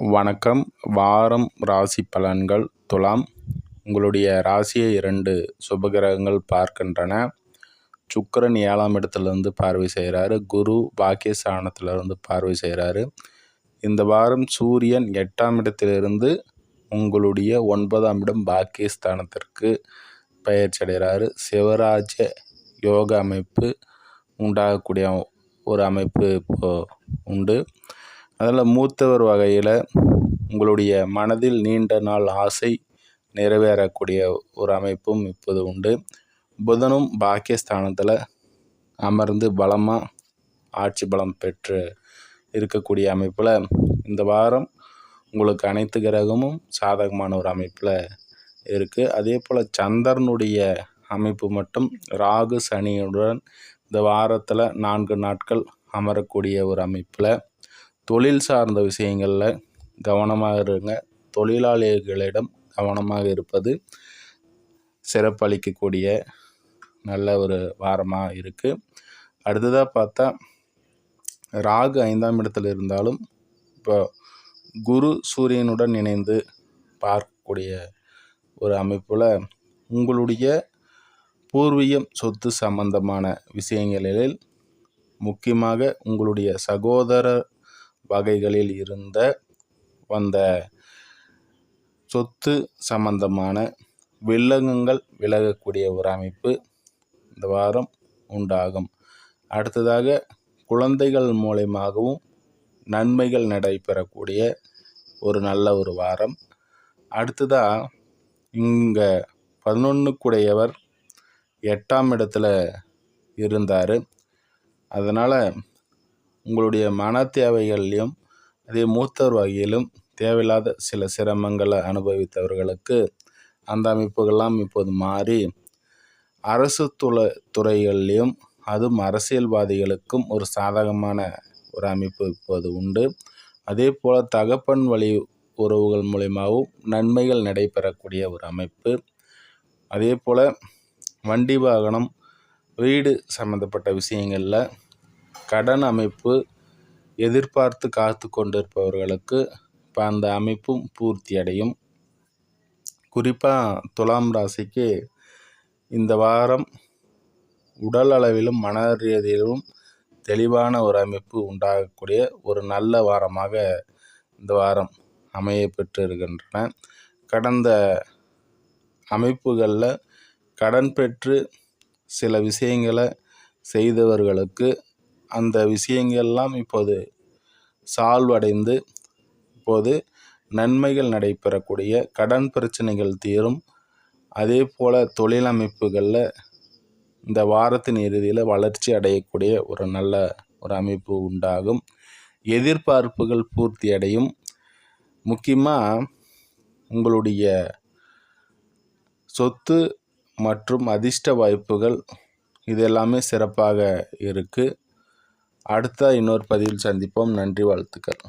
வணக்கம். வாரம் ராசி பலன்கள் துலாம். உங்களுடைய ராசியை இரண்டு சுபகிரகங்கள் பார்க்கின்றன. சுக்கரன் ஏழாம் இடத்துலேருந்து பார்வை செய்கிறாரு. குரு பாக்கியஸ்தானத்திலிருந்து பார்வை செய்கிறாரு. இந்த வாரம் சூரியன் எட்டாம் இடத்திலிருந்து உங்களுடைய ஒன்பதாம் இடம் பாக்கியஸ்தானத்திற்கு பயிற்சி அடைகிறாரு. சிவராஜ யோக அமைப்பு உண்டாகக்கூடிய ஒரு அமைப்பு இப்போது உண்டு. அதில் மூத்தவர் வகையில் உங்களுடைய மனதில் நீண்ட நாள் ஆசை நிறைவேறக்கூடிய ஒரு அமைப்பும் இப்போது உண்டு. புதனும் பாக்கியஸ்தானத்தில் அமர்ந்து பலமாக ஆட்சி பலம் பெற்று இருக்கக்கூடிய அமைப்பில் இந்த வாரம் உங்களுக்கு அனைத்து கிரகமும் சாதகமான ஒரு அமைப்பில் இருக்குது அதே போல் சந்திரனுடைய அமைப்பு மட்டும் ராகு சனியுடன் இந்த வாரத்தில் நான்கு நாட்கள் அமரக்கூடிய ஒரு அமைப்பில் தொழில் சார்ந்த விஷயங்களில் கவனமாக இருங்க. தொழிலாளிகளிடம் கவனமாக இருப்பது சிறப்பளிக்கக்கூடிய நல்ல ஒரு வாரமாக இருக்குது அடுத்ததாக பார்த்தா ராகு ஐந்தாம் இடத்துல இருந்தாலும் இப்போ குரு சூரியனுடன் இணைந்து பார்க்கக்கூடிய ஒரு அமைப்பில் உங்களுடைய பூர்வீகம் சொத்து சம்பந்தமான விஷயங்களில் முக்கியமாக உங்களுடைய சகோதர வகைகளில் இருந்த வந்த சொத்து சம்பந்தமான வில்லங்கங்கள் விலகக்கூடிய ஒரு அமைப்பு இந்த வாரம் உண்டாகும். அடுத்ததாக குழந்தைகள் மூலயமாகவும் நன்மைகள் நடைபெறக்கூடிய ஒரு நல்ல ஒரு வாரம். அடுத்ததாக இங்கே பதினொன்றுக்குடையவர் எட்டாம் இடத்துல இருந்தார். அதனால் உங்களுடைய மன தேவைகள்லையும் அதே மூத்தவர் வகையிலும் தேவையில்லாத சில சிரமங்களை அனுபவித்தவர்களுக்கு அந்த அமைப்புகள்லாம் இப்போது மாறி அரசு துளை துறைகள்லேயும் அதுவும் அரசியல்வாதிகளுக்கும் ஒரு சாதகமான ஒரு அமைப்பு இப்போது உண்டு. அதே போல் தகப்பன் வழி உறவுகள் மூலிமாவும் நன்மைகள் நடைபெறக்கூடிய ஒரு அமைப்பு. அதே போல் வண்டி வாகனம் வீடு சம்மந்தப்பட்ட விஷயங்களில் கடன் அமைப்பு எதிர்பார்த்து காத்து கொண்டிருப்பவர்களுக்கு இப்போ அந்த அமைப்பும் பூர்த்தி அடையும். குறிப்பாக துலாம் ராசிக்கு இந்த வாரம் உடல் அளவிலும் மன ரீதியிலும் தெளிவான ஒரு அமைப்பு உண்டாகக்கூடிய ஒரு நல்ல வாரமாக இந்த வாரம் அமைய பெற்றிருக்கின்றன. கடந்த அமைப்புகளில் கடன் பெற்று சில விஷயங்களை செய்தவர்களுக்கு அந்த விஷயங்கள்லாம் இப்போது சால்வ் அடைந்து இப்போது நன்மைகள் நடைபெறக்கூடிய கடன் பிரச்சனைகள் தீரும். அதே போல் தொழிலமைப்புகளில் இந்த வாரத்தின் இறுதியில் வளர்ச்சி அடையக்கூடிய ஒரு நல்ல ஒரு அமைப்பு உண்டாகும். எதிர்பார்ப்புகள் பூர்த்தி அடையும். முக்கியமாக உங்களுடைய சொத்து மற்றும் அதிர்ஷ்ட வாய்ப்புகள் இது எல்லாமே சிறப்பாக இருக்குது அடுத்த இன்னொரு பதிவில் சந்திப்போம். நன்றி வாழ்த்துக்கள்.